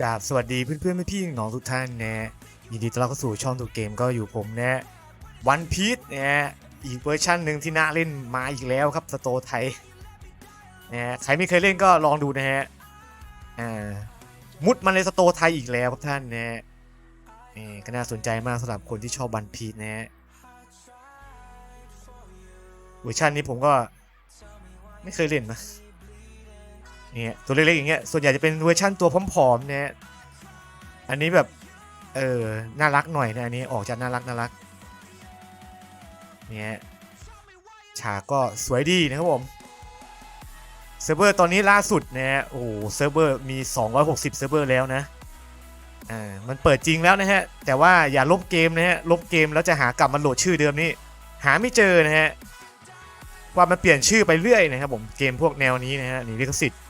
กราบสวัสดีเพื่อนเพื่อนๆพี่ๆน้องทุกท่านนะยินดีต้อนรับเข้าสู่ช่องตัวเกมก็อยู่ผมนะวันพีชนะอีกเวอร์ชันหนึ่งที่น่าเล่นมาอีกแล้วครับสโตไทยนะใครไม่เคยเล่นก็ลองดูนะฮะอ่ามุดมาในสโตไทยอีกแล้วครับท่านนะนี่ก็น่าสนใจมากสำหรับคนที่ชอบวันพีชนะฮะเวอร์ชันนี้ผมก็ไม่เคยเล่นนะ เนี่ยตัวเล็กๆอย่างเงี้ยส่วนใหญ่จะเป็นเวอร์ชั่นตัวผอมๆเนี่ยอันนี้แบบเออน่ารักหน่อยนะอันนี้ออกจากน่ารักน่ารักเนี่ยฉากก็สวยดีนะครับผมเซิร์ฟเวอร์ตอนนี้ล่าสุดนะโอ้โหเซิร์ฟเวอร์มี 260 เซิร์ฟเวอร์แล้วนะอ่ามันเปิดจริงแล้วนะฮะ แต่ว่าอย่าลบเกมนะฮะลบเกมแล้วจะหากลับมาโหลดชื่อเดิมนี่หาไม่เจอนะฮะว่ามันเปลี่ยนชื่อไปเรื่อยนะครับผมเกมพวกแนวนี้นะฮะนี่ลิขสิทธิ์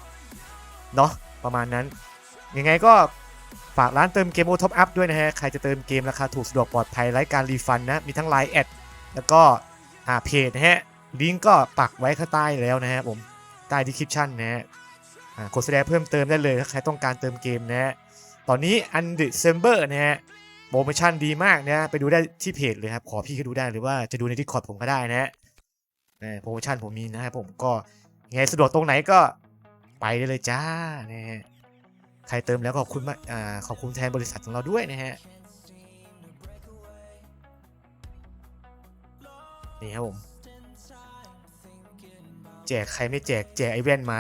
เนาะประมาณนั้น ยังไงก็ฝากร้านเติมเกมโอท็อปอัพด้วยนะฮะ ใครจะเติมเกมราคาถูกสะดวกปลอดภัยไร้การรีฟันนะ มีทั้งไลน์แอดแล้วก็อ่าเพจนะฮะ ลิงก์ก็ปักไว้ข้างใต้แล้วนะฮะผม ใต้ดีคริปชั่นนะฮะอ่ากดแสดงเพิ่มเติมได้เลยถ้าใครต้องการเติมเกมนะฮะ ตอนนี้อันเด c เซมเบอร์นะฮะโปรโมชั่นดีมากนะฮะไปดูได้ที่เพจเลยครับ ขอพี่ก็ดูได้หรือว่าจะดูในดิคอร์ดผมก็ได้นะฮะโปรโมชั่นผมมีนะครับผมก็ยังไงสะดวกตรงไหนก็ ไปได้เลยจ้านะฮะใครเติมแล้วขอบคุณมาอ่าขอบคุณแทนบริษัทของเราด้วยนะฮะนี่ครับผมแจกใครไม่แจกแจกไอแว่นมา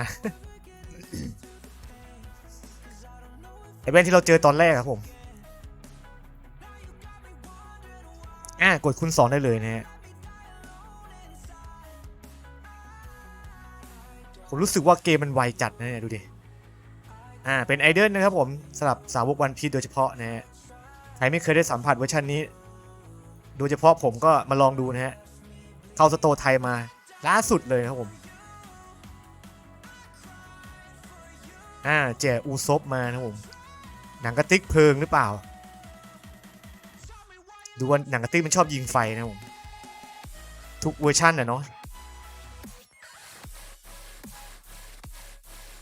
ไอแว่นที่เราเจอตอนแรกครับผม อ่ากดคุณสองได้เลยนะฮะ ผมรู้สึกว่าเกมมันไวจัดนะเนี่ยดูดิ อ่า เป็นไอเดิลนะครับผมสำหรับสาวกวันพีโดยเฉพาะนะฮะ ใครไม่เคยได้สัมผัสเวอร์ชันนี้ โดยเฉพาะผมก็มาลองดูนะฮะ เข้าสโตร์ไทยมาล่าสุดเลยครับผม อ่าแจกอูซบมานะผม หนังกระติกเพลิงหรือเปล่า ดูว่าหนังกระติกมันชอบยิงไฟนะผม ทุกเวอร์ชันนะเนาะ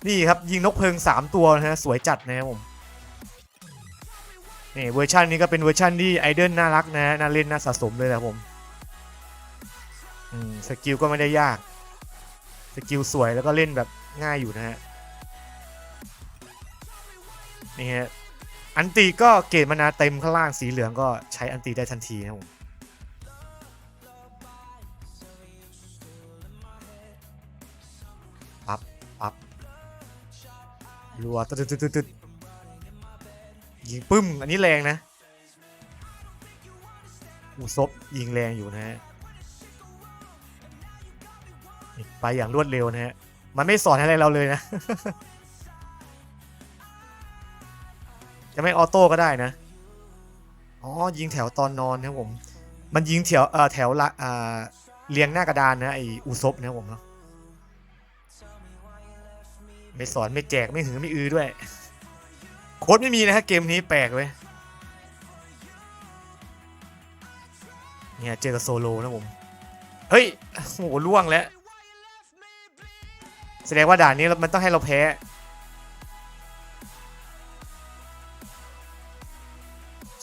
นี่ครับ ยิงนกเพลิง 3 ตัวนะฮะสวยจัดนะครับผมนี่เวอร์ชันนี้ก็เป็นเวอร์ชันที่ไอเดิลน่ารักนะฮะน่าเล่นน่าสะสมเลยนะครับผมอืมสกิลก็ไม่ได้ยาก สกิลสวยแล้วก็เล่นแบบง่ายอยู่นะฮะนี่ฮะอันตีก็เกรดมานาเต็มข้างล่างสีเหลืองก็ใช้อันตีได้ทันทีนะครับผม รัวตึ๊ดตึ๊ดตึ๊ดยิงปึ้ม อันนี้แรงนะอูซบยิงแรงอยู่นะฮะไปอย่างรวดเร็วนะฮะ มันไม่สอนอะไรเราเลยนะ จะไม่ออโต้ก็ได้นะ อ๋อ ยิงแถวตอนนอนนะผม มันยิงแถวเอ่อแถวละอ่าเรียงหน้ากระดานนะไออูซบนะผมเนาะ ไม่สอนไม่แจกไม่หือไม่อือด้วย โค้ดไม่มีนะฮะเกมนี้แปลกเว้ยเนี่ยเจอกับโซโลนะผม เฮ้ยโอ้โหล่วงแล้ว แสดงว่าด่านนี้มันต้องให้เราแพ้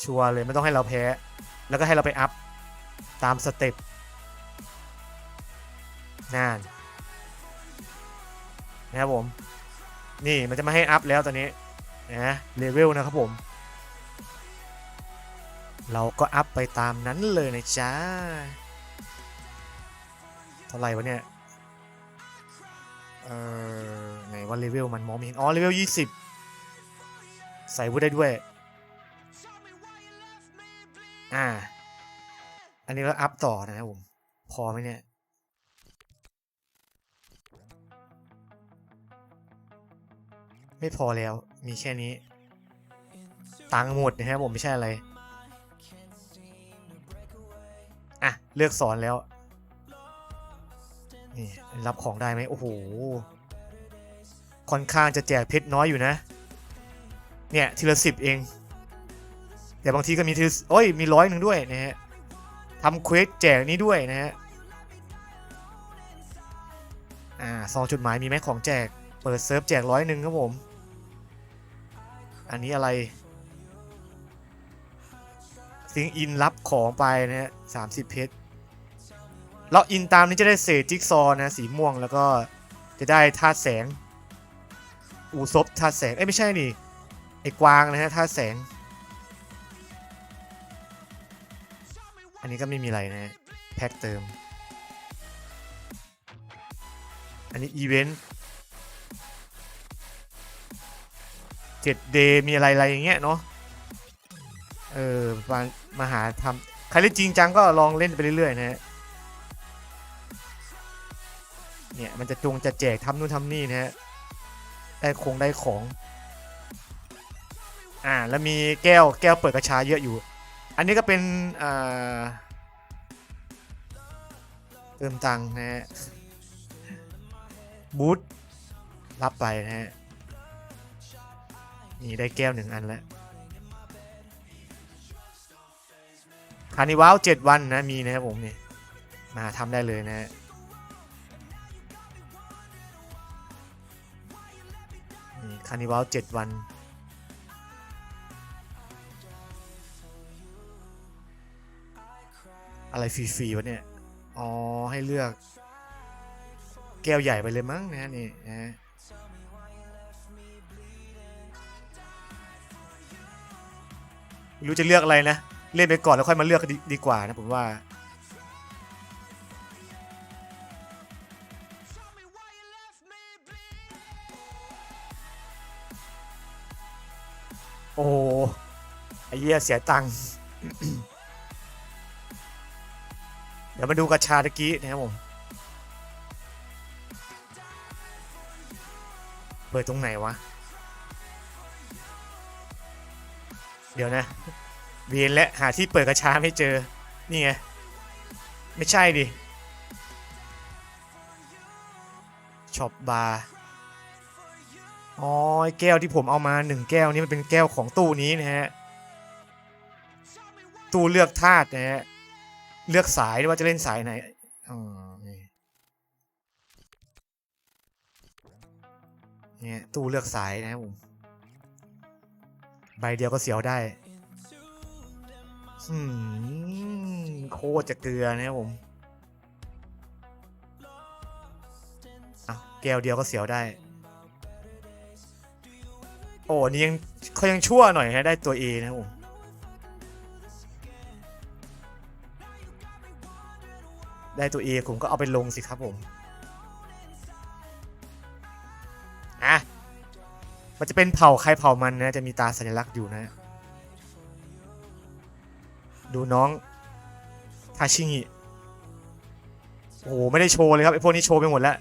ชัวร์เลยไม่ต้องให้เราแพ้ แล้วก็ให้เราไปอัพ ตามสเต็ปนั่นนะครับผม นี่มันจะมาให้อัพแล้วตอนนี้นะเลเวลนะครับผม เราก็อัพไปตามนั้นเลยนะจ๊ะเท่าไหร่วะเนี่ยเออไหนว่าเลเวลมันมองไม่เห็นอ๋อเลเวล20ใส่วุธได้ด้วย อ่า อันนี้ก็อัพต่อนะครับผม พอไหมเนี่ย ไม่พอแล้วมีแค่นี้ ตังหมดนะครับผมไม่ใช่อะไร อะ เลือกสอนแล้ว นี่รับของได้ไหมโอ้โห ค่อนข้างจะแจกเพชรน้อยอยู่นะ เนี่ยทีละสิบเอง แต่บางทีก็มีทีโอ้ยมีร้อยหนึ่งด้วยนะฮะทำเควสแจกนี้ด้วยนะฮะ อ่าซองจดหมายมีไหมของแจก เปิดเซิร์ฟแจกร้อยหนึ่งครับผม อันนี้อะไรซิงอินรับของไปนะฮะสามสิบเพชรล็อกอินตามนี้จะได้เศษจิ๊กซอนะสีม่วงแล้วก็จะได้ธาตุแสง อูซบธาตุแสง เอ้ยไม่ใช่นี่ไอ้กวางนะฮะธาตุแสง อันนี้ก็ไม่มีอะไรนะฮะแพ็คเติม อันนี้อีเวนต์ เจ็ดเดย์มีอะไรอะไรอย่างเงี้ยเนาะเออมามาหาทำใครเล่นจริงจังก็ลองเล่นไปเรื่อยๆนะฮะเนี่ยมันจะจงจะแจกทำนู่นทำนี่นะฮะได้คงได้ของอ่าแล้วมีแก้วแก้วเปิดกระชาเยอะอยู่ อันนี้ก็เป็นอ่าเติมตังค์นะฮะบูธรับไปนะฮะ นี่ได้แก้วหนึ่งอันแล้วคานิวัลเจ็ดวันนะมีนะครับผมนี่มาทำได้เลยนะฮะนี่คานิวัลเจ็ดวันอะไรฟรีๆวะเนี่ย อ๋อ ให้เลือก แก้วใหญ่ไปเลยมั้งนะนี่นะ รู้จะเลือกอะไรนะ เล่นไปก่อนแล้วค่อยมาเลือกดีดีกว่านะผมว่า โอ้ไอ้เหี้ยเสียตังค์เดี๋ยวมาดูกระชาตะกี้นะครับผมเปิดตรงไหนวะ เดี๋ยวนะ เวียนและหาที่เปิดกระชาไม่เจอ นี่ไง ไม่ใช่ดิช็อปบาร์อ๋อไอแก้วที่ผมเอามาหนึ่งแก้วนี้มันเป็นแก้วของตู้นี้นะฮะ ตู้เลือกธาตุนะฮะ เลือกสายว่าจะเล่นสายไหนอ๋อเนี่ยตู้เลือกสายนะครับผม ใบเดียวก็เสียวได้อืมโคตรจะเกลือนะครับผมอะแก้วเดียวก็เสียวได้ โอ้นี่ยังเขายังชั่วหน่อยฮะได้ตัว A นะผมได้ตัว A ผมก็เอาไปลงสิครับผม มันจะเป็นเผ่าใครเผ่ามันนะ จะมีตาสัญลักษณ์อยู่นะ ดูน้องทาชิงิโอ้โห ไม่ได้โชว์เลยครับไอพวกนี้โชว์ไปหมดแล้ว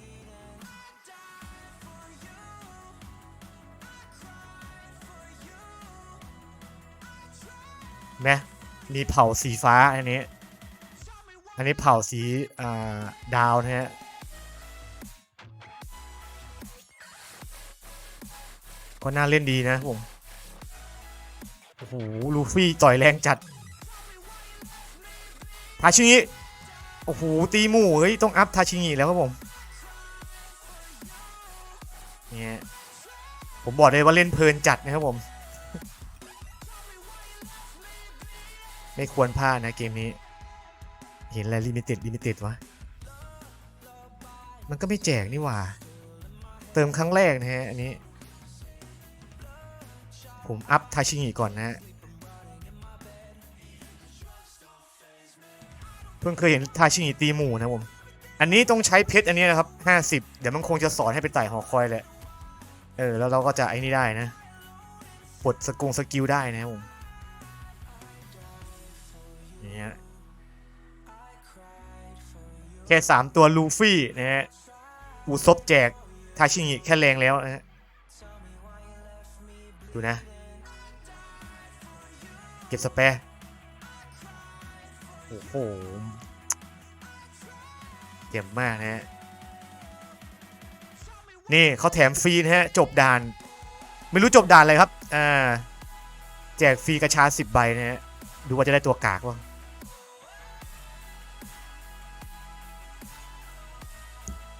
นะมีเผ่าสีฟ้าอันนี้ อันนี้เผ่าสีาดาวนะฮะ ก็น่าเล่นดีนะผม โอ้โห ลูฟี่ต่อยแรงจัดทาชิงิโอ้โห ตีหมู่เฮ้ย ต้องอัพทาชิงิแล้วครับผม เนี่ย ผมบอกเลยว่าเล่นเพลินจัดนะครับผม ไม่ควรพลาดนะเกมนี้ เห็นอะไรลิมิเต็ดลิมิเต็ดวะ มันก็ไม่แจกนี่หว่า เติมครั้งแรกนะฮะ อันนี้ ผมอัพทาชิงิก่อนนะฮะเพิ่งเคยเห็นทาชิงิตีหมู่นะผม อันนี้ต้องใช้เพชรอันนี้นะครับ50เดี๋ยวมันคงจะสอนให้ไปไต่หอคอยแหละ เออ แล้วเราก็จะไอ้นี่ได้นะปลดสกุงสกิลได้นะผมนี่ยแค่สามตัวลูฟี่นะฮะอูซบแจกทาชิงิแค่แรงแล้วนะฮะดูนะ เก็บสเปร์โอ้โหเจ็บมากนะฮะ นี่เขาแถมฟรีนะฮะ จบด่าน ไม่รู้จบด่านอะไรครับ อ่า แจกฟรีกระชาสิบใบนะฮะ ดูว่าจะได้ตัวกากวะ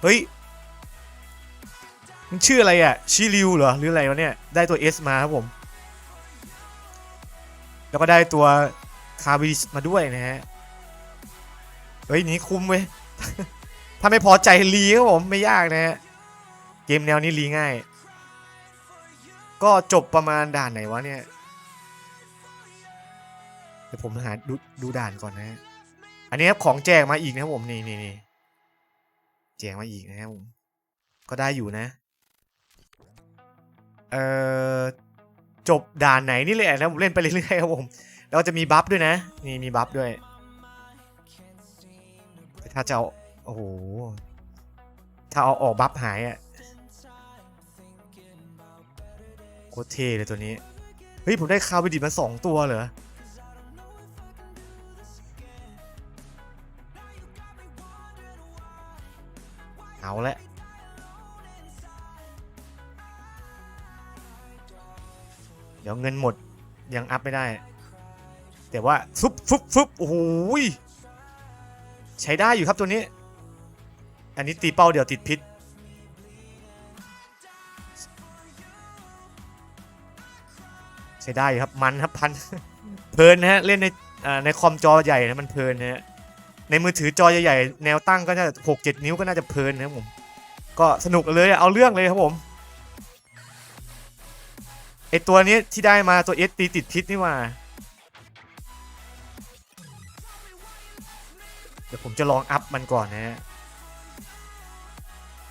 เฮ้ย มันชื่ออะไรอะ ชิริวเหรอ หรืออะไรวะเนี่ย ได้ตัว S มาครับผม แล้วก็ได้ตัวคาบิชมาด้วยนะฮะ เฮ้ยนี่คุ้มเว้ย ถ้าไม่พอใจรีครับผมไม่ยากนะฮะ เกมแนวนี้รีง่าย ก็จบประมาณด่านไหนวะเนี่ย เดี๋ยวผมหาดูดูด่านก่อนนะฮะอันนี้ครับของแจกมาอีกนะครับผมนี่นี่นี่แจกมาอีกนะครับผม ก็ได้อยู่นะ เอ่อ จบด่านไหนนี่เลยนะผมเล่นไปเรื่อยๆครับผมแล้วจะมีบัฟด้วยนะ นี่มีบัฟด้วย ถ้าจะเอาโอ้โห ถ้าเอาออกบัฟหายอะ่ะโคตรเท่เลยตัวนี้ เฮ้ย ผมได้คาร์บิดิมาสองตัวเหรอเอาละ ดี๋ยวเงินหมดยังอัพไม่ได้ แต่ว่าฟึบฟึบฟึบโอ้โหยใช้ได้อยู่ครับตัวนี้ อันนี้ตีเป้าเดียวติดพิษใช้ได้อยู่ครับมันครับพันเพลินนะฮะเล่นในในคอมจอใหญ่นะมันเพลินนะฮะในมือถือจอใหญ่ๆแนวตั้งก็น่าจะหกเจ็ดนิ้วก็น่าจะเพลินนะครับผม ก็สนุกเลยเอาเรื่องเลยครับผม ไอตัวนี้ที่ได้มาตัวเอสตีติดพิษนี่ว่า เดี๋ยวผมจะลองอัพมันก่อนนะฮะ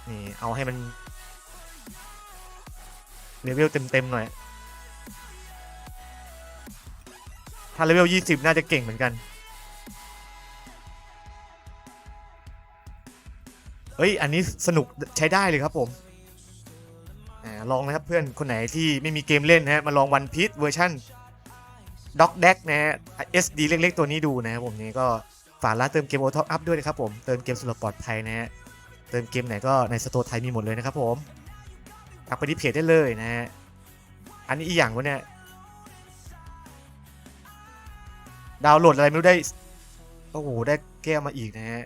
นี่เอาให้มันเลเวลเต็มๆหน่อย ถ้าเลเวล 20 น่าจะเก่งเหมือนกัน เฮ้ย อันนี้สนุกใช้ได้เลยครับผม ลองนะครับเพื่อนคนไหนที่ไม่มีเกมเล่นนะฮะมาลองวันพี e เวอร์ชันด็อกเด็กนะฮะ SD เล็กๆตัวนี้ดูนะครับผมนี่ก็ฝากร้านเติมเกมโอท็อปอัพด้วยนะครับผมเติมเกมสำหรับปลอดภัยนะฮะเติมเกมไหนก็ในสโตร์ไทยมีหมดเลยนะครับผมทักไปที่เพจได้เลยนะฮะอันนี้อีกอย่างวะเนี่ยดาวน์โหลดอะไรไม่รู้ได้โอ้โหได้แก้วมาอีกนะฮะ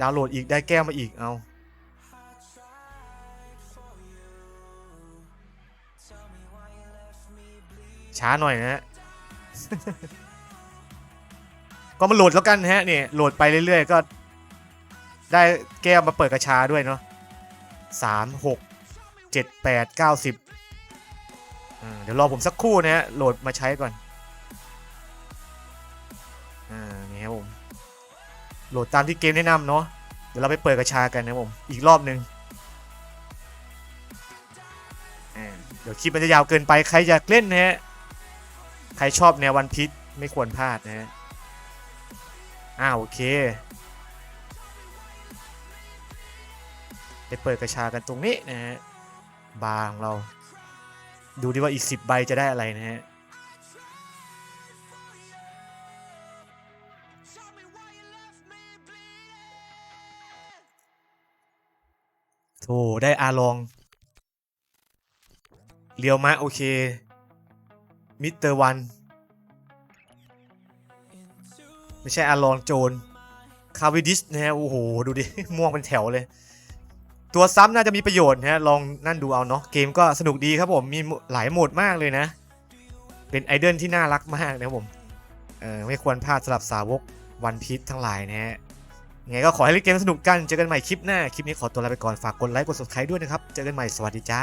ดาวน์โหลดอีกได้แก้วมาอีกเอา ช้าหน่อยนะฮะก็มาโหลดแล้วกันนะฮะเนี่ยโหลดไปเรื่อยๆก็ ได้แก้วมาเปิดกระชาด้วยเนาะสามหกเจ็ดแปดเก้าสิบเดี๋ยวรอผมสักครู่นะฮะโหลดมาใช้ก่อนอ่านี่ครับผมโหลดตามที่เกมแนะนำเนาะเดี๋ยวเราไปเปิดกระชากันนะผมอีกรอบหนึ่งเดี๋ยวคลิปมันจะยาวเกินไปใครอยากเล่นนะฮะ ใครชอบแนววันพีชไม่ควรพลาดนะฮะอ้าวโอเค ไปเปิดกระชากันตรงนี้นะฮะบาของเรา ดูดิว่าอีก 10 ใบจะได้อะไรนะฮะโถได้อาลอง เรียวมะโอเค มิสเตอร์วัน ไม่ใช่อาลองโจน คาวิดิสนะฮะ โอ้โห ดูดิ ม่วงเป็นแถวเลย ตัวซ้ำน่าจะมีประโยชน์นะฮะ ลองนั่นดูเอาเนาะ เกมก็สนุกดีครับผม มีหลายโหมดมากเลยนะ เป็นไอเดิลที่น่ารักมากนะครับผม เออไม่ควรพลาดสำหรับสาวกวันพีชทั้งหลายนะฮะยังไงก็ขอให้เล่นเกมสนุกกัน เจอกันใหม่คลิปหน้า คลิปนี้ขอตัวลาไปก่อน ฝากกดไลค์ กด subscribe ด้วยนะครับ เจอกันใหม่ สวัสดีจ้า